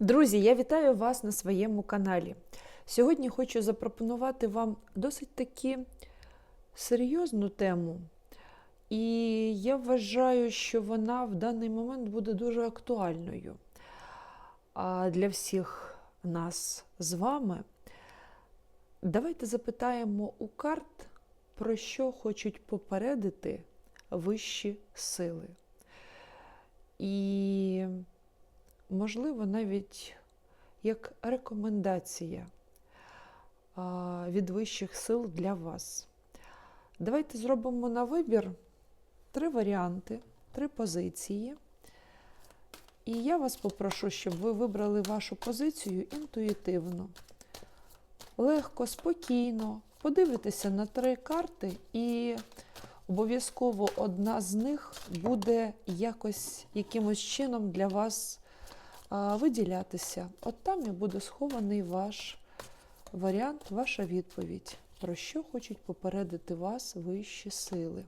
Друзі, я вітаю вас на своєму каналі. Сьогодні хочу запропонувати вам досить таки серйозну тему. І я вважаю, що вона в даний момент буде дуже актуальною для всіх нас з вами. Давайте запитаємо у карт, про що хочуть попередити вищі сили. І можливо, навіть як рекомендація від вищих сил для вас. Давайте зробимо на вибір три варіанти, три позиції. І я вас попрошу, щоб ви вибрали вашу позицію інтуїтивно, легко, спокійно, подивитеся на три карти, і обов'язково одна з них буде якось якимось чином для вас виділятися. От там і буде схований ваш варіант, ваша відповідь, про що хочуть попередити вас вищі сили.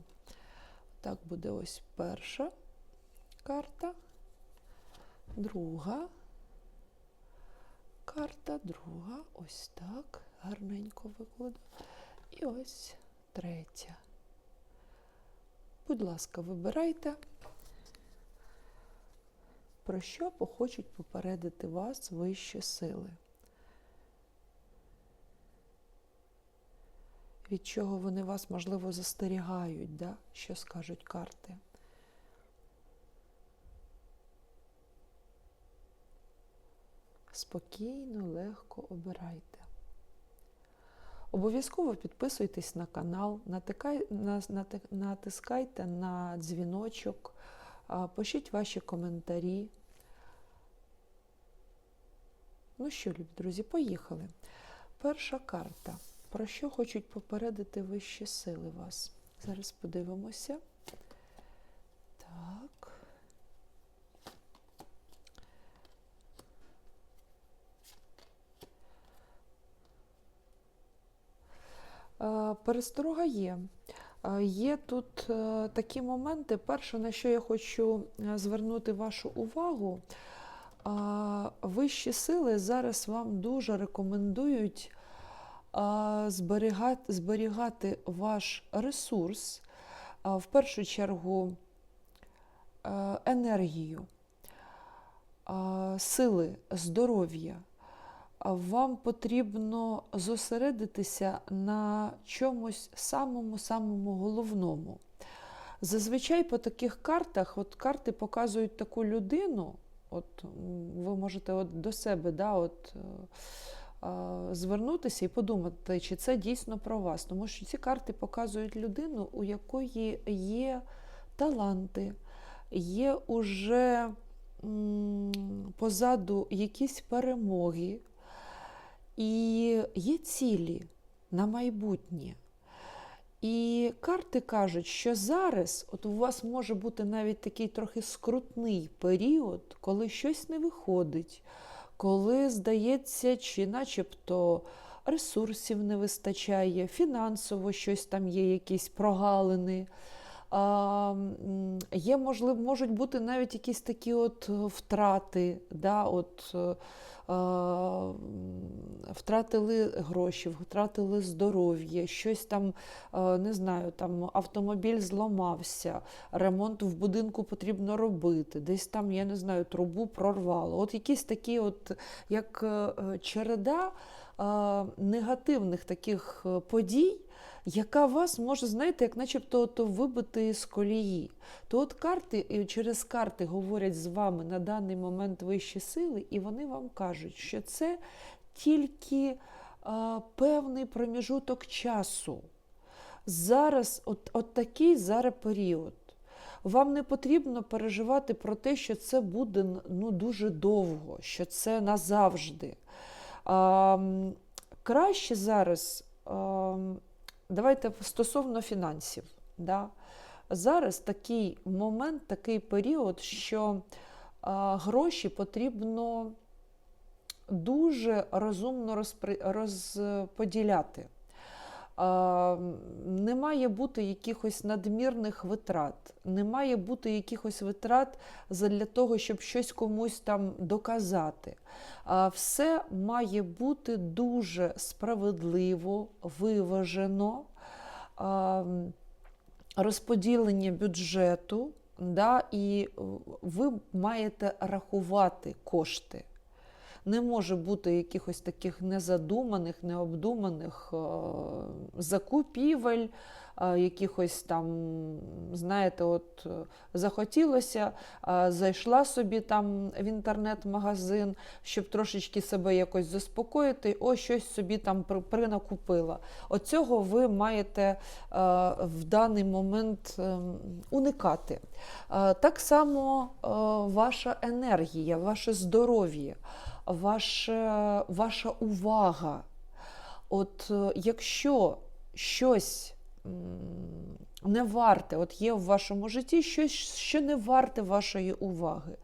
Так буде ось перша карта, друга карта, друга, ось так, гарненько викладу. І ось третя. Будь ласка, вибирайте про що похочуть попередити вас вищі сили? Від чого вони вас, можливо, застерігають, да? що скажуть карти? Спокійно, легко обирайте. Обов'язково підписуйтесь на канал, натикай, натискайте на дзвіночок, пишіть ваші коментарі. Ну що, любі друзі, поїхали. Перша карта. Про що хочуть попередити вищі сили вас? Зараз подивимося. Так. Пересторога є. Е, Є тут е, такі моменти. Перше, на що я хочу е, звернути вашу увагу, вищі сили зараз вам дуже рекомендують зберігати, зберігати ваш ресурс, в першу чергу енергію, сили, здоров'я. Вам потрібно зосередитися на чомусь самому-самому головному. Зазвичай по таких картах, от карти показують таку людину, от ви можете от до себе да, от, е, звернутися і подумати, чи це дійсно про вас. Тому що ці карти показують людину, у якої є таланти, є уже м, позаду якісь перемоги, і є цілі на майбутнє. І карти кажуть, що зараз от у вас може бути навіть такий трохи скрутний період, коли щось не виходить, коли, здається, чи начебто ресурсів не вистачає, фінансово щось там є, якісь прогалини. Є, можливо, можуть бути навіть якісь такі от е, втрати, да, от, е, втратили гроші, втратили здоров'я, щось там, е, не знаю, там автомобіль зламався, ремонт в будинку потрібно робити, десь там, я не знаю, трубу прорвало. От якісь такі, от, як череда негативних таких подій, яка вас може, знаєте, як начебто от вибити з колії. То от карти, і через карти говорять з вами на даний момент вищі сили, і вони вам кажуть, що це тільки а, певний проміжуток часу. Зараз, от, от такий зараз період. Вам не потрібно переживати про те, що це буде ну, дуже довго, що це назавжди. А, краще зараз, а, давайте стосовно фінансів. Да? Зараз такий момент, такий період, що а, гроші потрібно дуже розумно розпри- розподіляти. Не має бути якихось надмірних витрат, не має бути якихось витрат для того, щоб щось комусь там доказати. Все має бути дуже справедливо, виважено. Розподілення бюджету, да, і ви маєте рахувати кошти. Не може бути якихось таких незадуманих, необдуманих е, закупівель, якихось там, знаєте, от е, захотілося, зайшла собі там в інтернет-магазин, щоб трошечки себе якось заспокоїти, о, щось собі там при- принакупила. Оцього ви маєте е, в даний момент ем, уникати. Е, Так само ваша енергія, ваше здоров'я, ваша, ваша увага. От якщо щось не варте, от є в вашому житті щось, що не варте вашої уваги.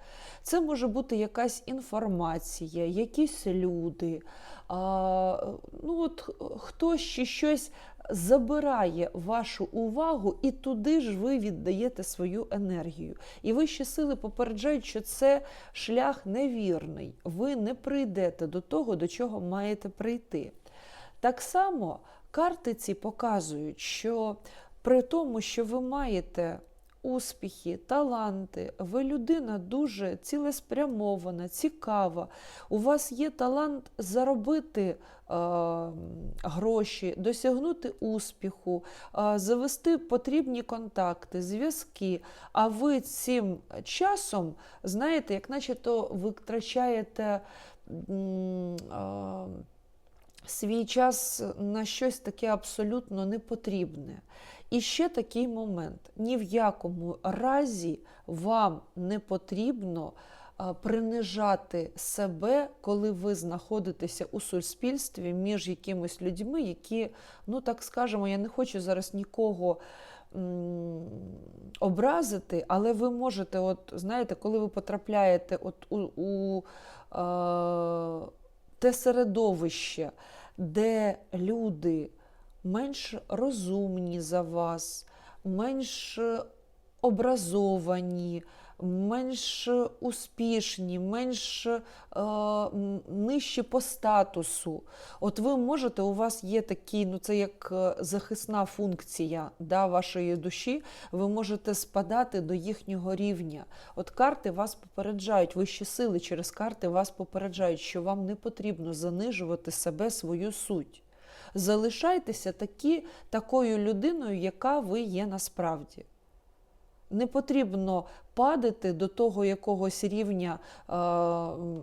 Це може бути якась інформація, якісь люди, а, ну от хтось чи щось забирає вашу увагу, і туди ж ви віддаєте свою енергію. І вищі сили попереджають, що це шлях невірний. Ви не прийдете до того, до чого маєте прийти. Так само карти ці показують, що при тому, що ви маєте успіхи, таланти, ви людина дуже цілеспрямована, цікава. У вас є талант заробити е, гроші, досягнути успіху, е, завести потрібні контакти, зв'язки. А ви цим часом, знаєте, як наче то ви е, свій час на щось таке абсолютно непотрібне. І ще такий момент: ні в якому разі вам не потрібно принижати себе, коли ви знаходитеся у суспільстві між якимись людьми, які, ну так скажемо, я не хочу зараз нікого образити, але ви можете, от знаєте, коли ви потрапляєте от у, у е, те середовище, де люди менш розумні за вас, менш образовані, менш успішні, менш е, нижчі по статусу. От ви можете, у вас є такий, ну це як е, захисна функція да, вашої душі, ви можете спадати до їхнього рівня. От карти вас попереджають, вищі сили через карти вас попереджають, що вам не потрібно занижувати себе, свою суть. Залишайтеся такі, такою людиною, яка ви є насправді. Не потрібно падати до того якогось рівня, е,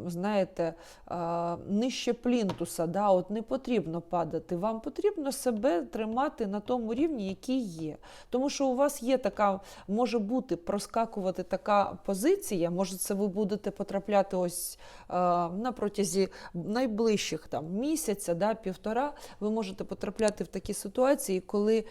знаєте, е, нижче плінтуса. Да? От не потрібно падати. Вам потрібно себе тримати на тому рівні, який є. Тому що у вас є така, може бути проскакувати така позиція, може, це ви будете потрапляти ось е, на протязі найближчих там, місяця, да, півтора, ви можете потрапляти в такі ситуації, коли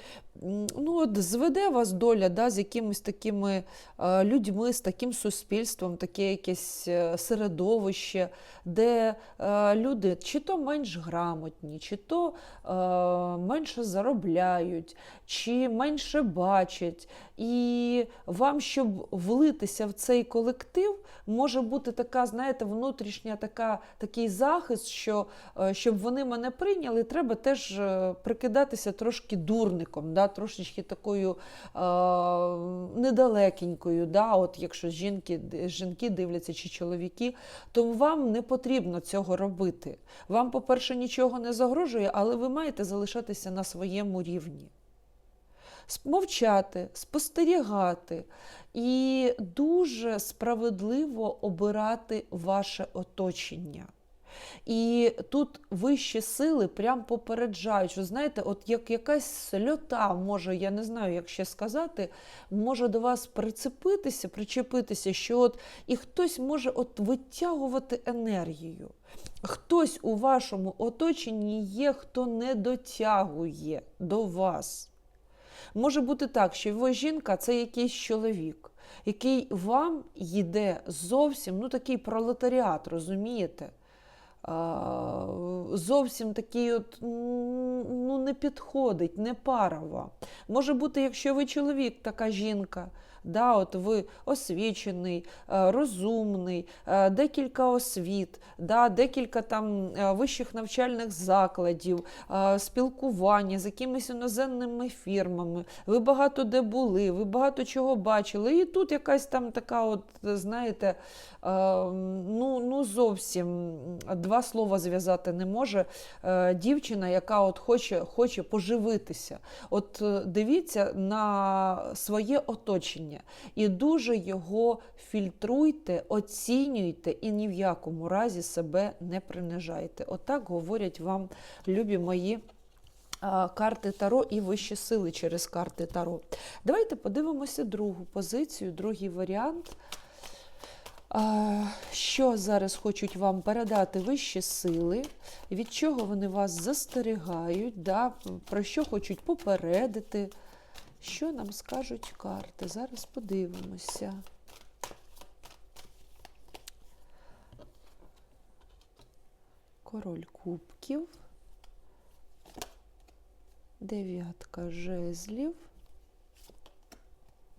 ну, от зведе вас доля да, з якимись такими е, людьми, з таким суспільством, таке якесь е, середовище, де е, люди чи то менш грамотні, чи то е, менше заробляють, чи менше бачать. І вам, щоб влитися в цей колектив, може бути така, знаєте, внутрішня така, такий захист, що щоб вони мене прийняли, треба теж прикидатися трошки дурником, да, трошечки такою е, недалекенькою. Да, от якщо жінки, жінки дивляться чи чоловіки, то вам не потрібно цього робити. Вам, по-перше, нічого не загрожує, але ви маєте залишатися на своєму рівні. Мовчати, спостерігати і дуже справедливо обирати ваше оточення. І тут вищі сили прям попереджають, що знаєте, от як якась сльота може, я не знаю, як ще сказати, може до вас прицепитися, причепитися, що от і хтось може от витягувати енергію. Хтось у вашому оточенні є, хто не дотягує до вас. Може бути так, що ви жінка це якийсь чоловік, який вам йде зовсім ну такий пролетаріат, розумієте? Зовсім такий от, ну, не підходить, не пара вам. Може бути, якщо ви чоловік, така жінка. Да, от ви освічений, е, розумний, е, декілька освіт, да, декілька там е, вищих навчальних закладів, спілкування з якимись іноземними фірмами. Ви багато де були, ви багато чого бачили. І тут якась там така, от, знаєте, ну, ну зовсім два слова зв'язати не може дівчина, яка от хоче, хоче поживитися. От дивіться на своє оточення і дуже його фільтруйте, оцінюйте і ні в якому разі себе не принижайте. Отак говорять вам, любі мої. Карти Таро і вищі сили через карти Таро. Давайте подивимося другу позицію, другий варіант. Що зараз хочуть вам передати вищі сили, від чого вони вас застерігають, да? про що хочуть попередити, що нам скажуть карти? Зараз подивимося. Король кубків, дев'ятка жезлів,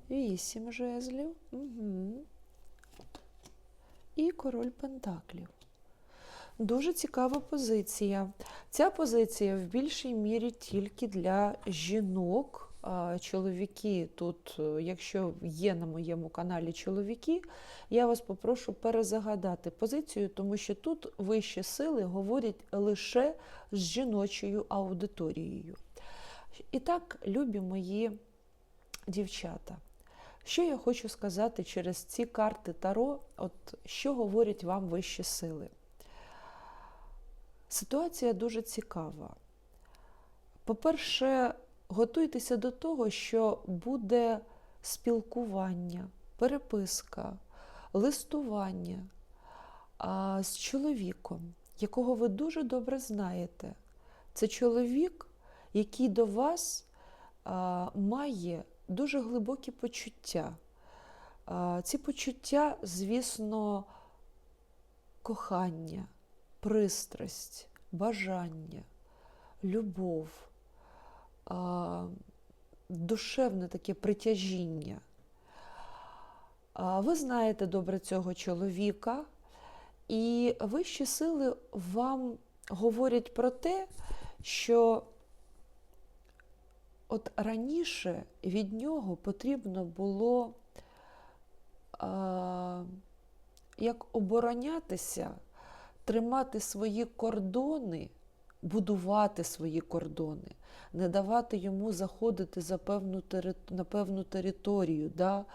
вісім жезлів угу. і король пентаклів. Дуже цікава позиція. Ця позиція в більшій мірі тільки для жінок. Чоловіки тут, е, якщо є на моєму каналі чоловіки, я вас попрошу перезагадати позицію, тому що тут вищі сили говорять лише з жіночою аудиторією. І так, любі мої дівчата, що я хочу сказати через ці карти Таро, от що говорять вам вищі сили? Ситуація дуже цікава. По-перше, готуйтеся до того, що буде спілкування, переписка, листування а, з чоловіком, якого ви дуже добре знаєте. Це чоловік, який до вас а, має дуже глибокі почуття. А, ці почуття, звісно, кохання, пристрасть, бажання, любов а, душевне таке притяжіння. А, ви знаєте добре цього чоловіка, і вищі сили вам говорять про те, що от раніше від нього потрібно було а, як оборонятися, тримати свої кордони, будувати свої кордони не давати йому заходити за певну на певну територію, да?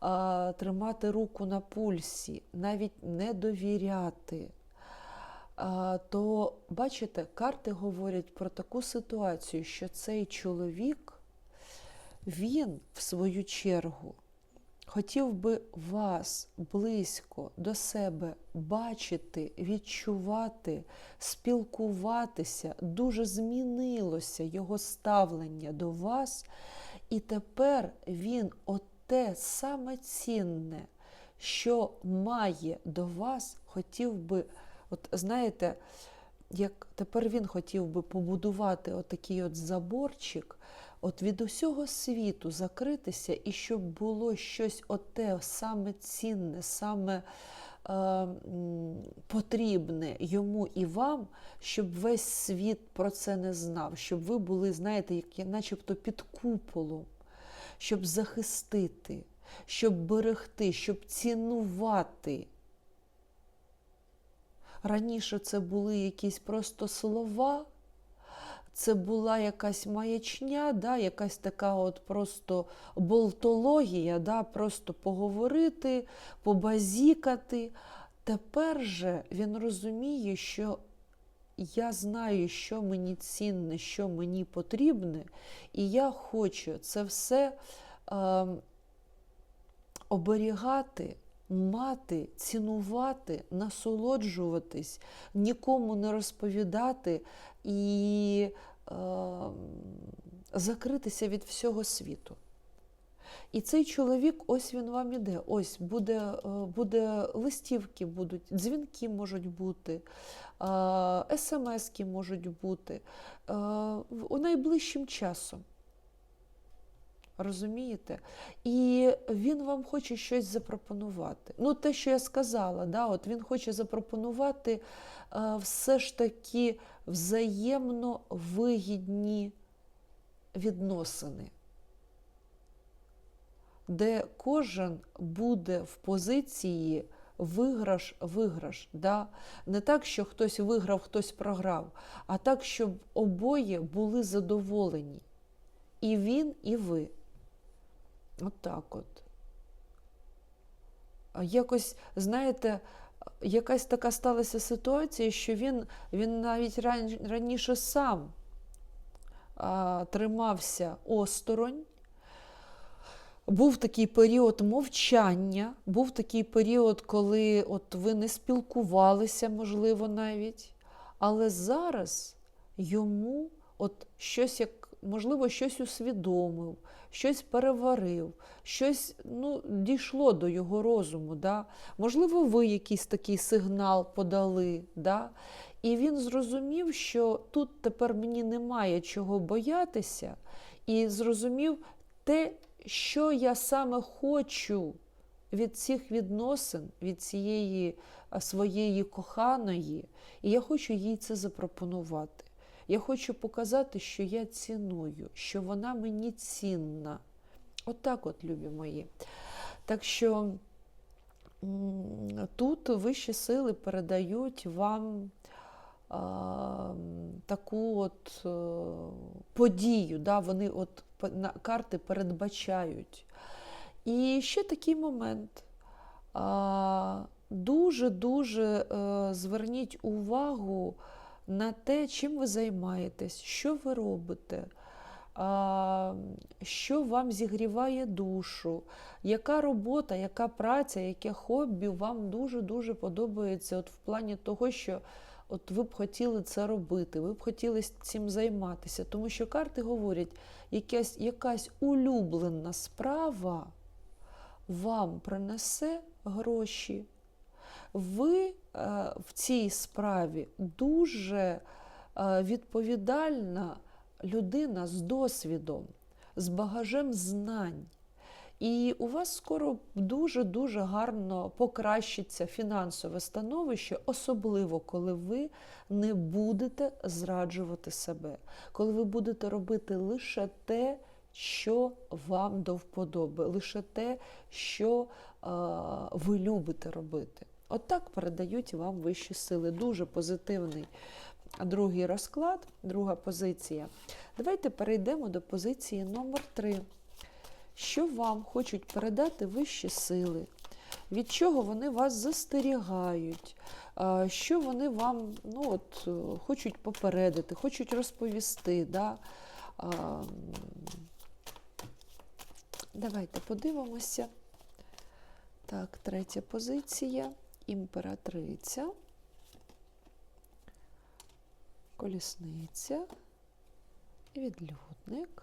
а, тримати руку на пульсі, навіть не довіряти. А, то, бачите, карти говорять про таку ситуацію, що цей чоловік, він, в свою чергу, хотів би вас близько до себе бачити, відчувати, спілкуватися. Дуже змінилося його ставлення до вас, і тепер він оте саме цінне, що має до вас, хотів би, от знаєте, як тепер він хотів би побудувати отакий от заборчик от від усього світу закритися, і щоб було щось оте саме цінне, саме е, потрібне йому і вам, щоб весь світ про це не знав, щоб ви були, знаєте, як начебто під куполом, щоб захистити, щоб берегти, щоб цінувати. Раніше це були якісь просто слова це була якась маячня, да, якась така от просто болтологія, да, просто поговорити, побазікати. Тепер же він розуміє, що я знаю, що мені цінне, що мені потрібне, і я хочу це все е, оберігати. Мати, цінувати, насолоджуватись, нікому не розповідати і е, закритися від всього світу. І цей чоловік, ось він вам іде. Ось буде, е, буде листівки, будуть, дзвінки можуть бути, е, смски можуть бути е, у найближчим часом. Розумієте? І він вам хоче щось запропонувати. Ну, те, що я сказала, да, от він хоче запропонувати е, все ж таки взаємно вигідні відносини, де кожен буде в позиції виграш-виграш. Да? Не так, що хтось виграв, хтось програв, а так, щоб обоє були задоволені. І він, і ви. От так от. Якось, знаєте, якась така сталася ситуація, що він, він навіть ран- раніше сам а, тримався осторонь. Був такий період мовчання, був такий період, коли от ви не спілкувалися, можливо, навіть. Але зараз йому от щось, як, можливо, щось усвідомив, щось переварив, щось ну, дійшло до його розуму. Да? Можливо, ви якийсь такий сигнал подали. Да? І він зрозумів, що тут тепер мені немає чого боятися, і зрозумів те, що я саме хочу від цих відносин, від цієї своєї коханої, і я хочу їй це запропонувати. Я хочу показати, що я ціную, що вона мені цінна. Отак, от, любі мої. Так що тут вищі сили передають вам таку от е, подію, да, вони от карти передбачають. І ще такий момент. Дуже-дуже е, зверніть увагу на те, чим ви займаєтесь, що ви робите, що вам зігріває душу, яка робота, яка праця, яке хобі вам дуже-дуже подобається от в плані того, що от ви б хотіли це робити, ви б хотіли цим займатися. Тому що карти говорять, якась, якась улюблена справа вам принесе гроші. Ви е, в цій справі дуже е, відповідальна людина з досвідом, з багажем знань. І у вас скоро дуже-дуже гарно покращиться фінансове становище, особливо коли ви не будете зраджувати себе, коли ви будете робити лише те, що вам до вподоби, лише те, що е, ви любите робити. Отак передають вам вищі сили. Дуже позитивний другий розклад, друга позиція. Давайте перейдемо до позиції номер 3 що вам хочуть передати вищі сили, від чого вони вас застерігають, що вони вам ну, от, е, хочуть попередити, хочуть розповісти. Да? Давайте подивимося. Так, третя позиція. Імператриця, колісниця, відлюдник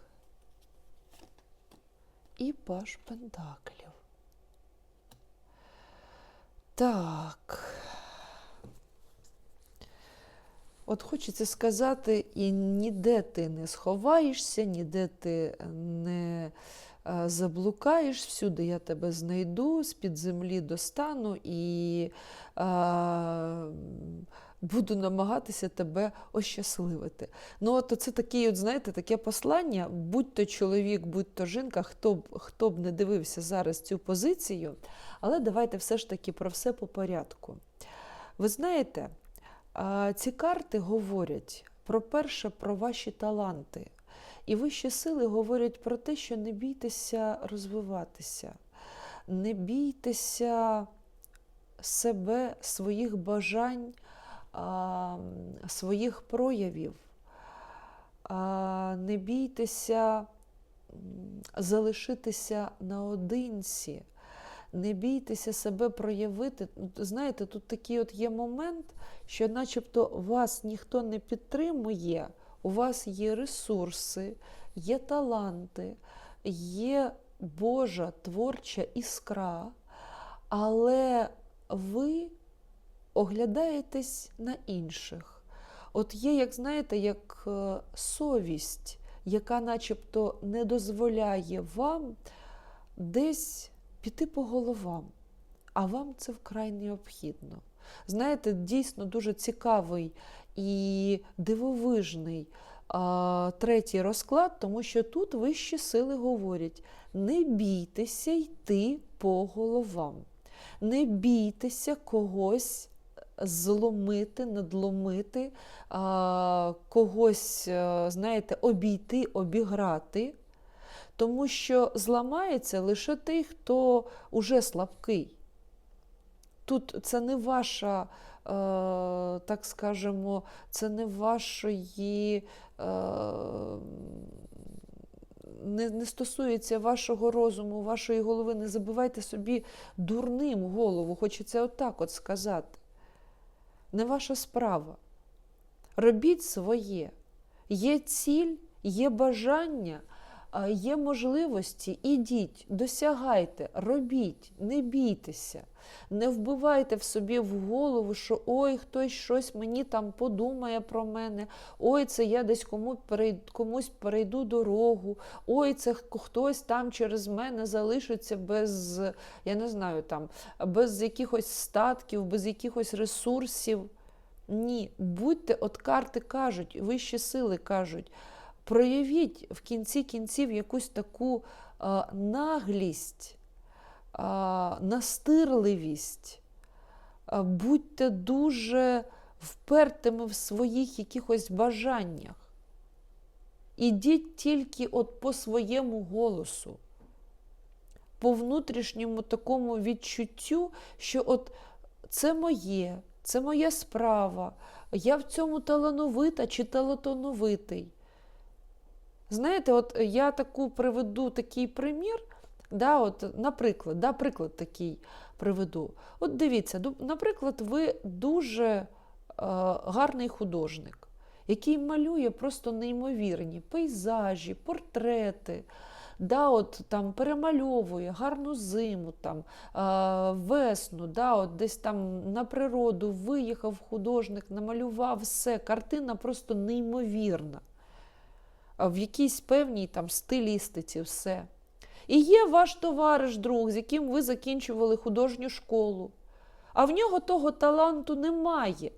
і паш пентаклів. Так. От хочеться сказати, і ніде ти не сховаєшся, ніде ти не е, заблукаєш, всюди я тебе знайду, з-під землі достану і е, буду намагатися тебе ощасливити. Ну, от це такий, от, знаєте, таке послання, будь то чоловік, будь то жінка, хто б, хто б не дивився зараз цю позицію, але давайте все ж таки про все по порядку. Ви знаєте, а, ці карти говорять про перше, про ваші таланти. І вищі сили говорять про те, що не бійтеся розвиватися, не бійтеся себе, своїх бажань, своїх проявів. Не бійтеся залишитися наодинці, не бійтеся себе проявити. Знаєте, тут такий от є момент, що начебто вас ніхто не підтримує, у вас є ресурси, є таланти, є Божа творча іскра, але ви оглядаєтесь на інших. От є, як знаєте, як е, совість, яка начебто не дозволяє вам десь піти по головам, а вам це вкрай необхідно. Знаєте, дійсно дуже цікавий і дивовижний а, третій розклад, тому що тут вищі сили говорять: не бійтеся йти по головам, не бійтеся когось зломити, надломити, когось, а, знаєте, обійти, обіграти. Тому що зламається лише той, хто уже слабкий. Тут це не ваша, е, так скажемо, це не вашої, е, не, не стосується вашого розуму, вашої голови. Не забивайте собі дурним голову, хочеться отак от сказати. Не ваша справа. Робіть своє. Є ціль, є бажання, є можливості. Ідіть, досягайте, робіть, не бійтеся. Не вбивайте в собі в голову, що ой, хтось щось мені там подумає про мене, ой, це я десь кому комусь перейду дорогу, ой, це хтось там через мене залишиться без, я не знаю, там, без якихось статків, без якихось ресурсів. Ні, будьте, от карти кажуть, вищі сили кажуть, проявіть в кінці кінців якусь таку наглість настирливість, будьте дуже впертими в своїх якихось бажаннях. Ідіть тільки от по своєму голосу, по внутрішньому такому відчуттю, що от це моє, це моя справа, я в цьому талановита чи талановитий. Знаєте, от я таку приведу такий примір. Да, от, Наприклад, да, приклад такий приведу. От дивіться, наприклад, ви дуже е, гарний художник, який малює просто неймовірні пейзажі, портрети, да, от, там, перемальовує гарну зиму, там, е, весну, да, от, десь там на природу виїхав художник, намалював все. Картина просто неймовірна. В якійсь певній там стилістиці все. І є ваш товариш, друг, з яким ви закінчували художню школу, а в нього того таланту немає.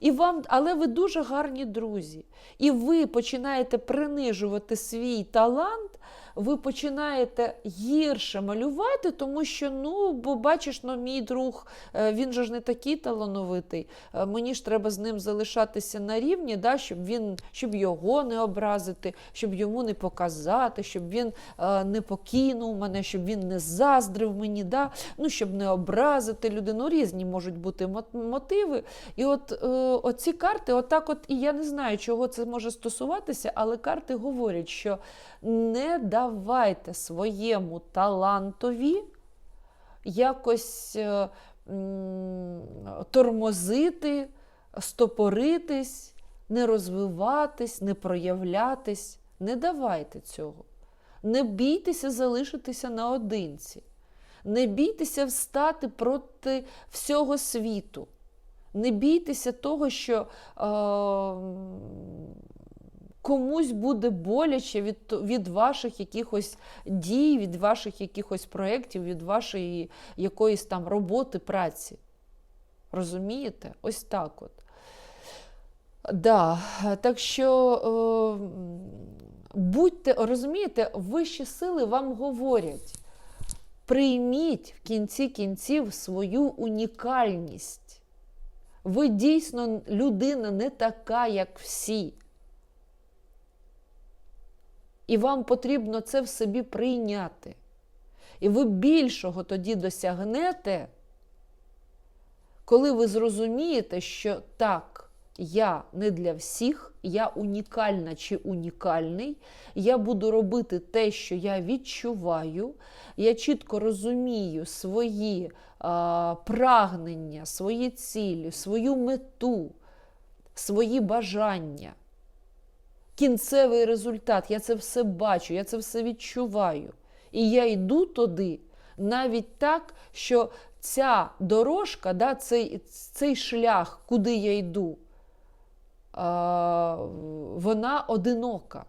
І вам, Але ви дуже гарні друзі. І ви починаєте принижувати свій талант, ви починаєте гірше малювати, тому що, ну, бо бачиш, ну, мій друг, е, він же ж не такий талановитий. Е, мені ж треба з ним залишатися на рівні, да, щоб він, щоб його не образити, щоб йому не показати, щоб він е, не покинув мене, щоб він не заздрив мені, да, ну, щоб не образити людину. Різні можуть бути мотиви. І от оці карти, отак, от, і я не знаю, чого це може стосуватися, але карти говорять, що не давайте своєму талантові якось е, тормозити, стопоритись, не розвиватись, не проявлятись. Не давайте цього. Не бійтеся залишитися наодинці. Не бійтеся встати проти всього світу. Не бійтеся того, що е, комусь буде боляче від від ваших якихось дій, від ваших якихось проєктів, від вашої якоїсь там роботи, праці. Розумієте? Ось так от. Да, Так що е, будьте, розумієте, вищі сили вам говорять. Прийміть в кінці кінців свою унікальність. Ви дійсно людина не така, як всі. І вам потрібно це в собі прийняти. І ви більшого тоді досягнете, коли ви зрозумієте, що так, я не для всіх, я унікальна чи унікальний, я буду робити те, що я відчуваю, я чітко розумію свої а, прагнення, свої цілі, свою мету, свої бажання кінцевий результат. Я це все бачу, я це все відчуваю. І я йду туди навіть так, що ця дорожка, да, цей, цей шлях, куди я йду, а, вона одинока.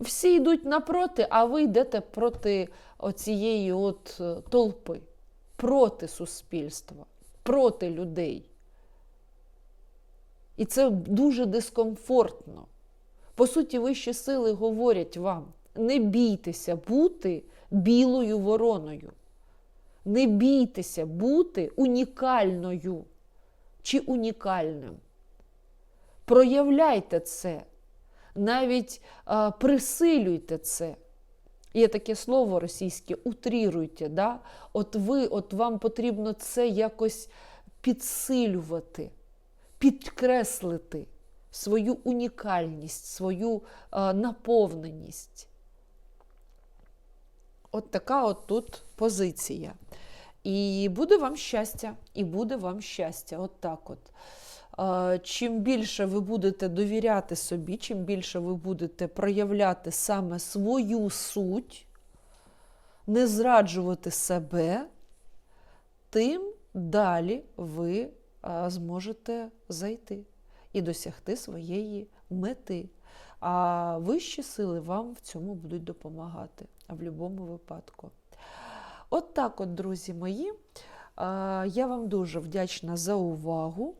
Всі йдуть напроти, а ви йдете проти оцієї от е, толпи, проти суспільства, проти людей. І це дуже дискомфортно. По суті, вищі сили говорять вам: не бійтеся бути білою вороною. Не бійтеся бути унікальною чи унікальним. Проявляйте це, навіть а, присилюйте це. Є таке слово російське утріруйте. Да? От ви, от вам потрібно це якось підсилювати, підкреслити свою унікальність, свою а, наповненість. От така от тут позиція. І буде вам щастя, і буде вам щастя. От так от. Е, Чим більше ви будете довіряти собі, чим більше ви будете проявляти саме свою суть, не зраджувати себе, тим далі ви е, зможете зайти і досягти своєї мети. А вищі сили вам в цьому будуть допомагати в будь-якому випадку. От так, от, друзі мої, я вам дуже вдячна за увагу.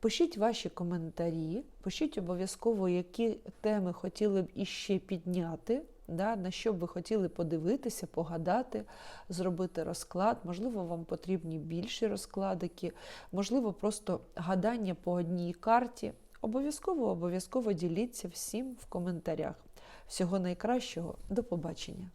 Пишіть ваші коментарі, пишіть обов'язково, які теми хотіли б іще підняти, да, на що б ви хотіли подивитися, погадати, зробити розклад. Можливо, вам потрібні більші розкладики, можливо, просто гадання по одній карті. Обов'язково, обов'язково діліться всім в коментарях. Всього найкращого, до побачення!